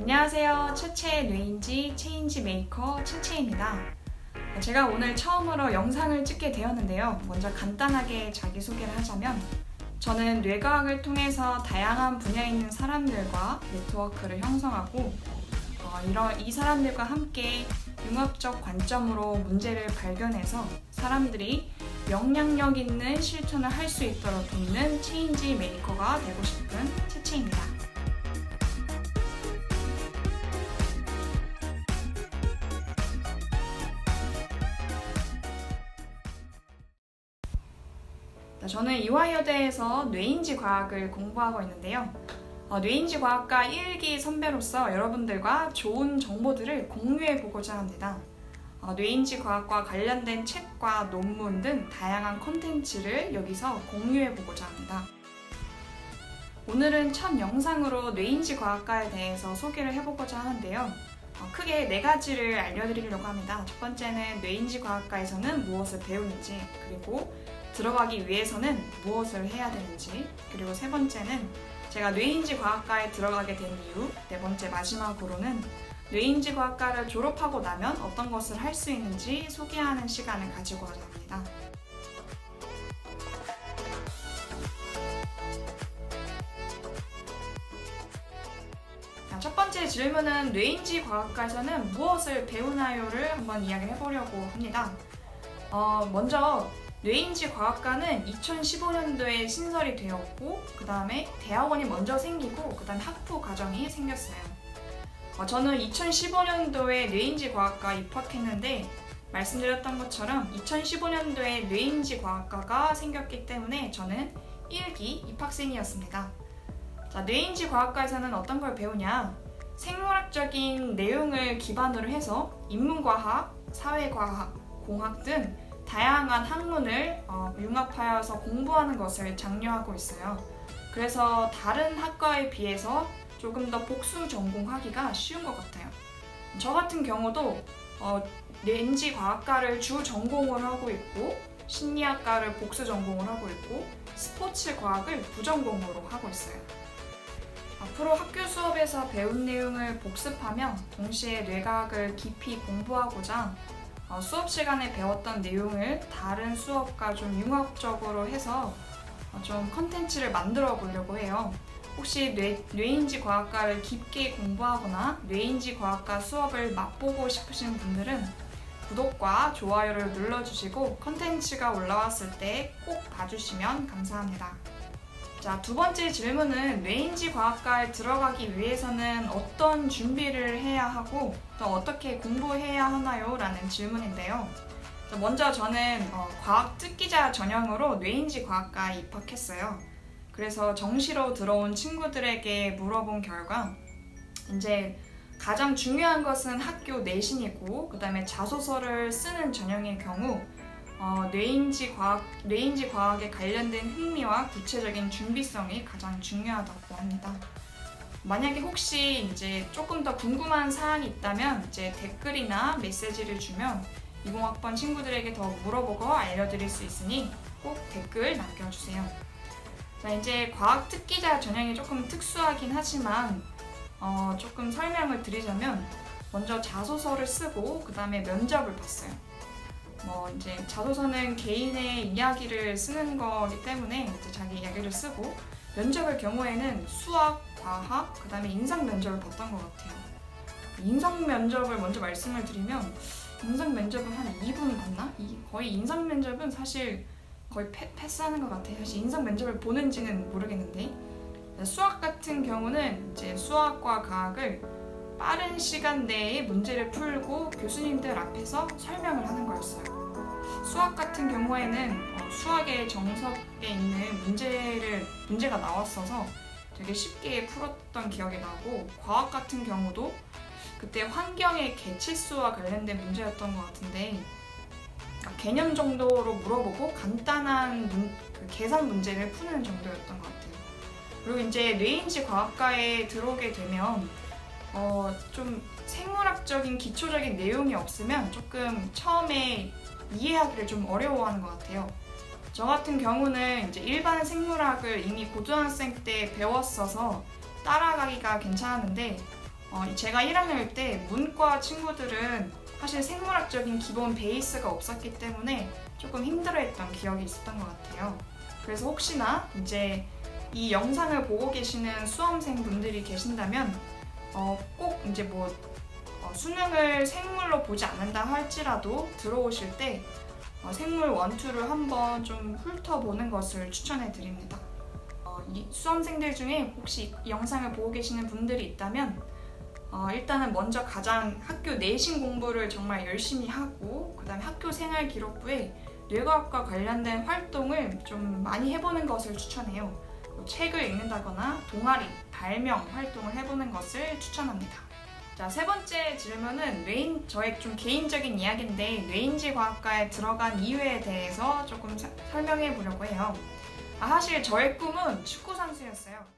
안녕하세요. 최채 뇌인지 체인지 메이커 최채입니다. 제가 오늘 처음으로 영상을 찍게 되었는데요. 먼저 간단하게 자기소개를 하자면 저는 뇌과학을 통해서 다양한 분야에 있는 사람들과 네트워크를 형성하고 어, 이런 이 사람들과 함께 융합적 관점으로 문제를 발견해서 사람들이 영향력 있는 실천을 할 수 있도록 돕는 체인지 메이커가 되고 싶은 채채입니다. 저는 이화여대에서 뇌인지 과학을 공부하고 있는데요. 어, 뇌인지 과학과 1기 선배로서 여러분들과 좋은 정보들을 공유해 보고자 합니다. 어, 뇌인지 과학과 관련된 책과 논문 등 다양한 콘텐츠를 여기서 공유해 보고자 합니다. 오늘은 첫 영상으로 뇌인지 과학과에 대해서 소개를 해보고자 하는데요. 어, 크게 네 가지를 알려드리려고 합니다. 첫 번째는 뇌인지 과학과에서는 무엇을 배우는지, 그리고 들어가기 위해서는 무엇을 해야 되는지, 그리고 세 번째는 제가 뇌인지 과학과에 들어가게 된 이유, 네 번째 마지막으로는 뇌인지 과학과를 졸업하고 나면 어떤 것을 할 수 있는지 소개하는 시간을 가지고자 합니다. 자, 첫 번째 질문은 뇌인지 과학과에서는 무엇을 배우나요를 한번 이야기를 해보려고 합니다. 어, 먼저 뇌인지 과학과는 2015년도에 신설이 되었고 그 다음에 대학원이 먼저 생기고 그 다음 학부 과정이 생겼어요. 어, 저는 2015년도에 뇌인지 과학과 입학했는데 말씀드렸던 것처럼 2015년도에 뇌인지 과학과가 생겼기 때문에 저는 1기 입학생이었습니다. 자, 뇌인지 과학과에서는 어떤 걸 배우냐? 생물학적인 내용을 기반으로 해서 인문과학, 사회과학, 공학 등 다양한 학문을 어, 융합하여서 공부하는 것을 장려하고 있어요. 그래서 다른 학과에 비해서 조금 더 복수 전공하기가 쉬운 것 같아요. 저 같은 경우도 어, 뇌인지 과학과를 주 전공을 하고 있고 심리학과를 복수 전공을 하고 있고 스포츠 과학을 부전공으로 하고 있어요. 앞으로 학교 수업에서 배운 내용을 복습하며 동시에 뇌과학을 깊이 공부하고자 어, 수업 시간에 배웠던 내용을 다른 수업과 좀 융합적으로 해서 어, 좀 컨텐츠를 만들어 보려고 해요. 혹시 뇌, 뇌인지 과학과를 깊게 공부하거나 뇌인지 과학과 수업을 맛보고 싶으신 분들은 구독과 좋아요를 눌러주시고 컨텐츠가 올라왔을 때 꼭 봐주시면 감사합니다. 자, 두 번째 질문은 뇌인지 과학과에 들어가기 위해서는 어떤 준비를 해야 하고 또 어떻게 공부해야 하나요? 라는 질문인데요. 자, 먼저 저는 어, 과학 특기자 전형으로 뇌인지 과학과에 입학했어요. 그래서 정시로 들어온 친구들에게 물어본 결과 이제 가장 중요한 것은 학교 내신이고 그다음에 자소서를 쓰는 전형의 경우 어, 뇌인지 과학 뇌인지 과학에 관련된 흥미와 구체적인 준비성이 가장 중요하다고 합니다. 만약에 혹시 이제 조금 더 궁금한 사항이 있다면 이제 댓글이나 메시지를 주면 20학번 친구들에게 더 물어보고 알려드릴 수 있으니 꼭 댓글 남겨주세요. 자 이제 과학 특기자 전형이 조금 특수하긴 하지만 어, 조금 설명을 드리자면 먼저 자소서를 쓰고 그 다음에 면접을 봤어요. 뭐 이제 자소서는 개인의 이야기를 쓰는 거기 때문에 이제 자기 이야기를 쓰고 면접의 경우에는 수학, 과학, 그 다음에 인상 면접을 봤던 것 같아요. 인상 면접을 먼저 말씀을 드리면 인상 면접은 한 2분 봤나? 이- 거의 인상 면접은 사실 거의 패, 패스하는 것 같아요. 사실 인상 면접을 보는지는 모르겠는데 수학 같은 경우는 이제 수학과 과학을 빠른 시간 내에 문제를 풀고 교수님들 앞에서 설명을 하는 거였어요. 수학 같은 경우에는 어, 수학의 정석에 있는 문제를 문제가 나왔어서 되게 쉽게 풀었던 기억이 나고 과학 같은 경우도 그때 환경의 개체수와 관련된 문제였던 것 같은데 그러니까 개념 정도로 물어보고 간단한 문- 그 계산 문제를 푸는 정도였던 것 같아요. 그리고 이제 뇌인지 과학과에 들어오게 되면 어, 좀 생물학적인 기초적인 내용이 없으면 조금 처음에 이해하기를 좀 어려워하는 것 같아요. 저 같은 경우는 이제 일반 생물학을 이미 고등학생 때 배웠어서 따라가기가 괜찮았는데 어, 제가 1학년 때 문과 친구들은 사실 생물학적인 기본 베이스가 없었기 때문에 조금 힘들어했던 기억이 있었던 것 같아요. 그래서 혹시나 이제 이 영상을 보고 계시는 수험생 분들이 계신다면 어, 꼭 이제 뭐 어, 수능을 생물로 보지 않는다 할지라도 들어오실 때 어, 생물 원투를 한번 좀 훑어보는 것을 추천해 드립니다. 어, 이 수험생들 중에 혹시 이 영상을 보고 계시는 분들이 있다면 어, 일단은 먼저 가장 학교 내신 공부를 정말 열심히 하고 그다음에 학교 생활 기록부에 뇌과학과 관련된 활동을 좀 많이 해보는 것을 추천해요. 뭐 책을 읽는다거나 동아리, 발명 활동을 해보는 것을 추천합니다. 자, 세 번째 질문은 뇌인, 저의 좀 개인적인 이야기인데 뇌인지 과학과에 들어간 이유에 대해서 조금 사- 설명해 보려고 해요. 아, 사실 저의 꿈은 축구 선수였어요.